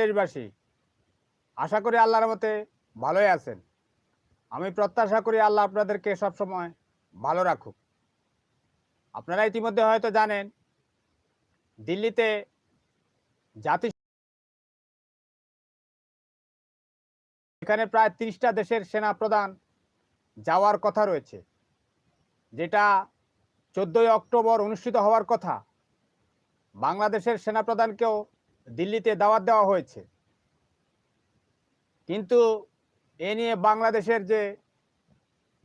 দেশবাসী, আশা করি আল্লাহর মতে ভালোই আছেন। আমি প্রত্যাশা করি আল্লাহ আপনাদেরকে সবসময় ভালো রাখুক। আপনারা ইতিমধ্যে হয়তো জানেন, দিল্লিতে জাতি এখানে প্রায় তিরিশটা দেশের সেনা প্রধান যাওয়ার কথা রয়েছে, যেটা চোদ্দোই অক্টোবর অনুষ্ঠিত হওয়ার কথা। বাংলাদেশের সেনাপ্রধানকেও দিল্লিতে দাওয়াত দেওয়া হয়েছে। কিন্তু এ নিয়ে বাংলাদেশের যে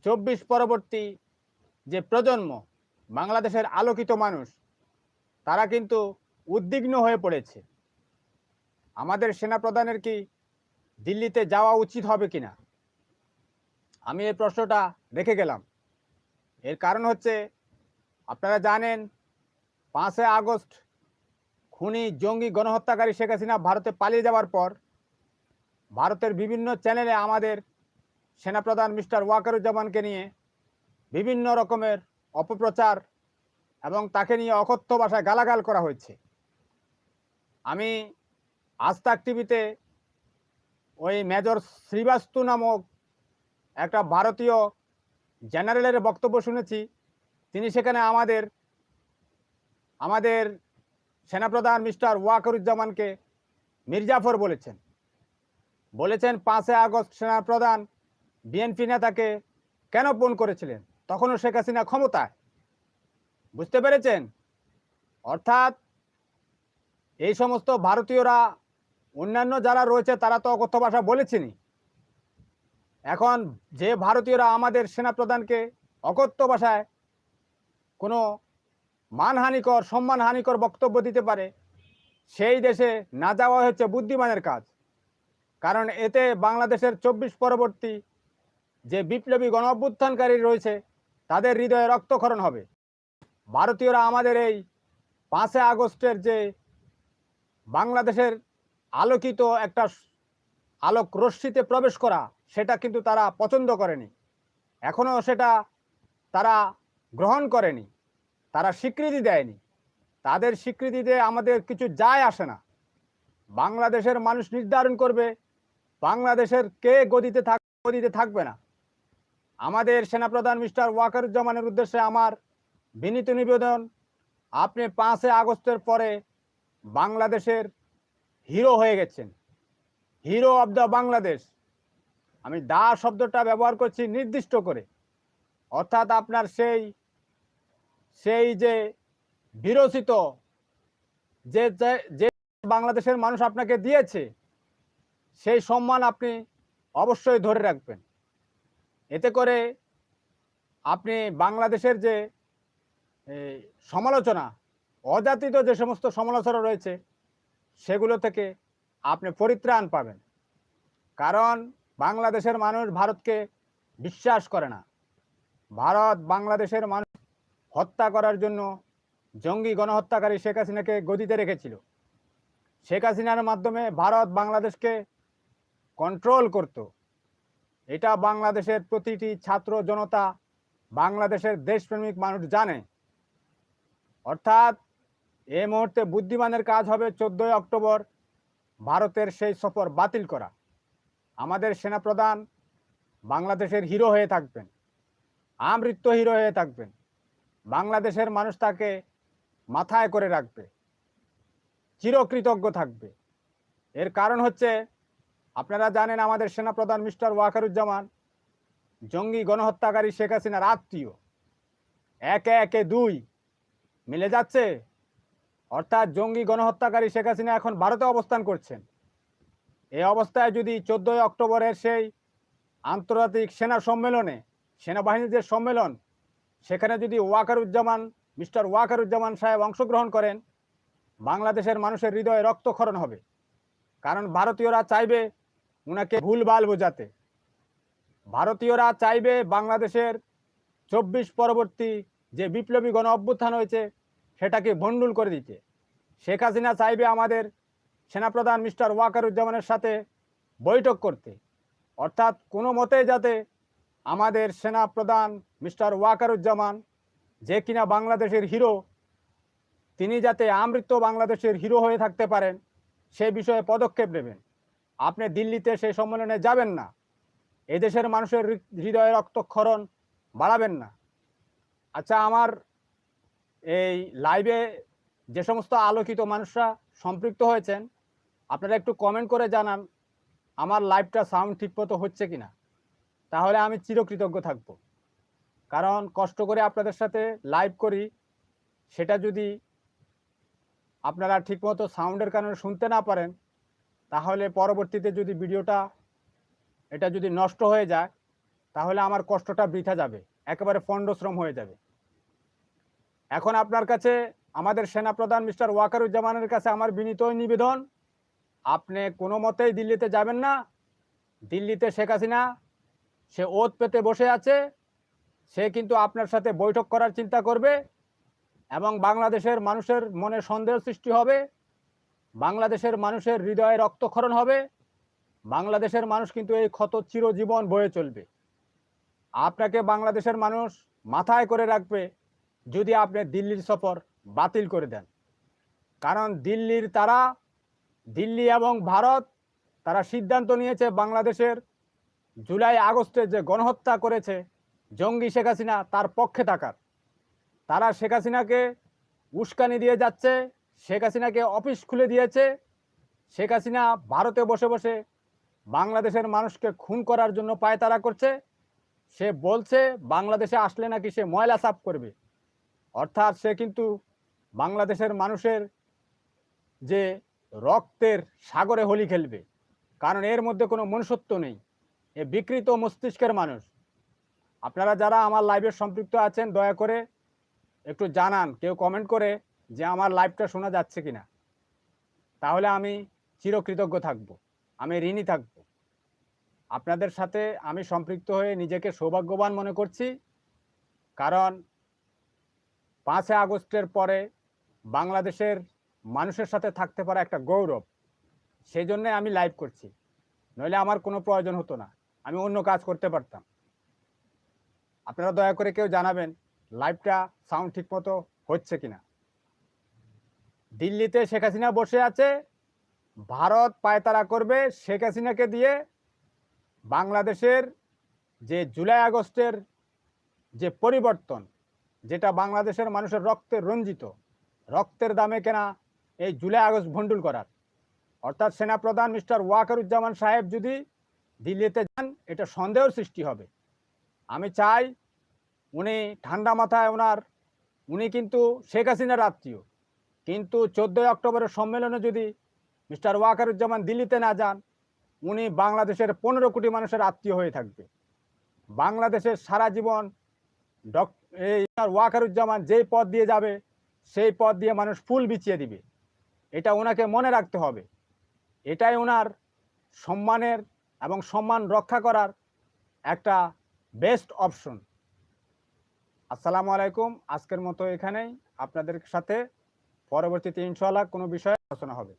চব্বিশ পরবর্তী যে প্রজন্ম, বাংলাদেশের আলোকিত মানুষ, তারা কিন্তু উদ্বিগ্ন হয়ে পড়েছে। আমাদের সেনাপ্রধানের কি দিল্লিতে যাওয়া উচিত হবে কিনা? আমি এই প্রশ্নটা রেখে গেলাম। এর কারণ হচ্ছে, আপনারা জানেন, পাঁচই আগস্ট খুনি জঙ্গি গণহত্যাকারী শেখ হাসিনা ভারতে পালিয়ে যাওয়ার পর ভারতের বিভিন্ন চ্যানেলে আমাদের সেনাপ্রধান মিস্টার ওয়াকারুজ্জামানকে নিয়ে বিভিন্ন রকমের অপপ্রচার এবং তাকে নিয়ে অকথ্য ভাষায় গালাগাল করা হয়েছে। আমি আস্তাক টিভিতে ওই মেজর শ্রীবাস্তু নামক একটা ভারতীয় জেনারেলের বক্তব্য শুনেছি। তিনি সেখানে আমাদের আমাদের সেনাপ্রধান মিস্টার ওয়াকরুজ্জামানকে মির্জাফর বলেছেন। বলেছেন পাঁচই আগস্ট সেনাপ্রধান বিএনপি নেতাকে কেন ফোন করেছিলেন? তখনও শেখ হাসিনা ক্ষমতায়। বুঝতে পেরেছেন? অর্থাৎ এই সমস্ত ভারতীয়রা, অন্যান্য যারা রয়েছে, তারা তো অকথ্য ভাষা বলেছেনই। এখন যে ভারতীয়রা আমাদের সেনাপ্রধানকে অকথ্য ভাষায় কোনো মানহানিকর, সম্মানহানিকর বক্তব্য দিতে পারে। সেই দেশে না যাওয়া হচ্ছে বুদ্ধিমানের কাজ। কারণ এতে বাংলাদেশের চব্বিশ পরবর্তী যে বিপ্লবী গণ অভ্যুত্থানকারী রয়েছে, তাদের হৃদয়ে রক্তক্ষরণ হবে। ভারতীয়রা আমাদের এই পাঁচে আগস্টের যে বাংলাদেশের আলোকিত একটা আলোক রশ্মিতে প্রবেশ করা, সেটা কিন্তু তারা পছন্দ করেনি। এখনও সেটা তারা গ্রহণ করেনি। তারা স্বীকৃতি দেয়নি। তাদের স্বীকৃতিতে আমাদের কিছু যায় আসে না। বাংলাদেশের মানুষ নির্ধারণ করবে, বাংলাদেশের কে গদিতে থাক, গদিতে থাকবে না। আমাদের সেনাপ্রধান মিস্টার ওয়াকারুজ্জামানের উদ্দেশ্যে আমার বিনীত নিবেদন, আপনি পাঁচই আগস্টের পরে বাংলাদেশের হিরো হয়ে গেছেন। Hero of the Bangladesh. আমি দা শব্দটা ব্যবহার করছি নির্দিষ্ট করে। অর্থাৎ আপনার সেই সেই যে বিরোচিত, যে যে- বাংলাদেশের মানুষ আপনাকে দিয়েছে, সেই সম্মান আপনি অবশ্যই ধরে রাখবেন। এতে করে আপনি বাংলাদেশের যে সমালোচনা অজাতিত যে সমস্ত সমালোচনা রয়েছে, সেগুলো থেকে আপনি পরিত্রাণ পাবেন। কারণ বাংলাদেশের মানুষ ভারতকে বিশ্বাস করে না। ভারত বাংলাদেশের মানুষ হত্যা করার জন্য জঙ্গি গণহত্যাকারী শেখ হাসিনাকে গদিতে রেখেছিল। শেখ হাসিনার মাধ্যমে ভারত বাংলাদেশকে কন্ট্রোল করত। এটা বাংলাদেশের প্রতিটি ছাত্র জনতা, বাংলাদেশের দেশপ্রেমিক মানুষ জানে। অর্থাৎ এই মুহূর্তে বুদ্ধিমানের কাজ হবে চোদ্দোই অক্টোবর ভারতের সেই সফর বাতিল করা। আমাদের সেনাপ্রধান বাংলাদেশের হিরো হয়ে থাকবেন। আমৃত্য হিরো হয়ে থাকবেন। বাংলাদেশের মানুষ তাকে মাথায় করে রাখবে, চিরকৃতজ্ঞ থাকবে। এর কারণ হচ্ছে, আপনারা জানেন আমাদের সেনাপ্রধান মিস্টার ওয়াকারুজ্জামান, জঙ্গি গণহত্যাকারী শেখ হাসিনার আত্মীয়। একে একে দুই মিলে যাচ্ছে, অর্থাৎ জঙ্গি গণহত্যাকারী শেখ হাসিনা এখন ভারতে অবস্থান করছেন। এই অবস্থায় যদি চোদ্দোই অক্টোবরের সেই আন্তর্জাতিক সেনা সম্মেলনে, সেনাবাহিনীর যে সম্মেলন সেখানে যদি ওয়াকারুজ্জামান, মিস্টার ওয়াকারুজ্জামান সাহেব অংশগ্রহণ করেন, বাংলাদেশের মানুষের হৃদয়ে রক্তক্ষরণ হবে। কারণ ভারতীয়রা চাইবে ওনাকে ভুলভাল বোঝাতে। ভারতীয়রা চাইবে বাংলাদেশের চব্বিশ পরবর্তী যে বিপ্লবী গণ অভ্যুত্থান হয়েছে, সেটাকে ভণ্ডুল করে দিতে। শেখ হাসিনা চাইবে আমাদের সেনাপ্রধান মিস্টার ওয়াকারুজ্জামানের সাথে বৈঠক করতে। অর্থাৎ কোনো মতে যাতে আমাদের সেনা প্রধান মিস্টার ওয়াকারুজ্জামান, যে কিনা বাংলাদেশের হিরো, তিনি যাতে আমৃত্য বাংলাদেশের হিরো হয়ে থাকতে পারেন, সে বিষয়ে পদক্ষেপ নেবেন। আপনি দিল্লিতে সেই সম্মেলনে যাবেন না। এদেশের মানুষের হৃদয়ে রক্তক্ষরণ বাড়াবেন না। আচ্ছা আমার এই লাইভে যে সমস্ত আলোকিত মানুষরা সম্পৃক্ত হয়েছেন, আপনারা একটু কমেন্ট করে জানান, আমার লাইভটা সাউন্ড ঠিকমতো হচ্ছে কিনা। তাহলে আমি চিরকৃতজ্ঞ থাকব। কারণ কষ্ট করে আপনাদের সাথে লাইভ করি, সেটা যদি আপনারা ঠিকমতো সাউন্ডের কারণে শুনতে না পারেন, তাহলে পরবর্তীতে যদি ভিডিওটা, এটা যদি নষ্ট হয়ে যায়, তাহলে আমার কষ্টটা বৃথা যাবে, একেবারে পণ্ডশ্রম হয়ে যাবে। এখন আপনার কাছে আমাদের সেনাপ্রধান মিস্টার ওয়াকারুজ্জামানের কাছে আমার বিনীত নিবেদন, আপনি কোনো মতেই দিল্লিতে যাবেন না, দিল্লিতে শেখ হাসিনা সে ওত পেতে বসে আছে, সে কিন্তু আপনার সাথে বৈঠক করার চিন্তা করবে এবং বাংলাদেশের মানুষের মনে সন্দেহ সৃষ্টি হবে, বাংলাদেশের মানুষের হৃদয়ে রক্তক্ষরণ হবে, বাংলাদেশের মানুষ কিন্তু এই ক্ষত চিরজীবন বয়ে চলবে। আপনাকে বাংলাদেশের মানুষ মাথায় করে রাখবে যদি আপনি দিল্লির সফর বাতিল করে দেন। কারণ দিল্লির তারা, দিল্লি এবং ভারত, তারা সিদ্ধান্ত নিয়েছে বাংলাদেশের জুলাই আগস্টে যে গণহত্যা করেছে জঙ্গি শেখ হাসিনা, তার পক্ষে থাকার। তারা শেখ হাসিনাকে উস্কানি দিয়ে যাচ্ছে, শেখ হাসিনাকে অফিস খুলে দিয়েছে। শেখ হাসিনা ভারতে বসে বসে বাংলাদেশের মানুষকে খুন করার জন্য পায়তারা করছে। সে বলছে, বাংলাদেশে আসলে নাকি সে ময়লা সাফ করবে। অর্থাৎ সে কিন্তু বাংলাদেশের মানুষের যে রক্তের সাগরে হোলি খেলবে। কারণ এর মধ্যে কোনো মনুষ্যত্ব নেই। এ বিকৃত মস্তিষ্কের মানুষ। আপনারা যারা আমার লাইভে সম্পৃক্ত আছেন, দয়া করে একটু জানান, কেউ কমেন্ট করে যে আমার লাইভটা শোনা যাচ্ছে কিনা। তাহলে আমি চিরকৃতজ্ঞ থাকব, আমি ঋণী থাকব। আপনাদের সাথে আমি সম্পৃক্ত হয়ে নিজেকে সৌভাগ্যবান মনে করছি, কারণ পাঁচই আগস্টের পরে বাংলাদেশের মানুষের সাথে থাকতে পারা একটা গৌরব সেই জন্যে আমি লাইভ করছি। নইলে আমার কোনো প্রয়োজন হতো না। আমি অন্য কাজ করতে পারতাম। আপনারা দয়া করে কেউ জানাবেন লাইভটা সাউন্ড ঠিকমতো হচ্ছে কিনা। দিল্লিতে শেখ হাসিনা বসে আছে, ভারত পায়তারা করবে শেখ হাসিনাকে দিয়ে, বাংলাদেশের যে জুলাই আগস্টের যে পরিবর্তন, যেটা বাংলাদেশের মানুষের রক্তে রঞ্জিত, রক্তের দামে কেনা এই জুলাই আগস্ট ভণ্ডুল করার। অর্থাৎ সেনাপ্রধান মিস্টার ওয়াকারুজ্জামান সাহেব যদি দিল্লিতে যান, এটা সন্দেহের সৃষ্টি হবে। আমি চাই উনি ঠান্ডা মাথায় ওনার, উনি কিন্তু শেখ হাসিনার আত্মীয়। কিন্তু চোদ্দোই অক্টোবরের সম্মেলনে যদি মিস্টার ওয়াকারুজ্জামান দিল্লিতে না যান, উনি বাংলাদেশের পনেরো কোটি মানুষের আত্মীয় হয়ে থাকবে। বাংলাদেশের সারা জীবন ডক এই ওয়াকারুজ্জামান যেই পথ দিয়ে যাবে, সেই পথ দিয়ে মানুষ ফুল বিছিয়ে দিবে। এটা ওনাকে মনে রাখতে হবে। এটাই ওনার সম্মানের এবং সম্মান রক্ষা করার একটা বেস্ট অপশন আসসালামু আলাইকুম, আজকের মতো এখানেই। আপনাদের সাথে পরবর্তীতে ইনশাল্লাহ কোনো বিষয়ে আলোচনা হবে।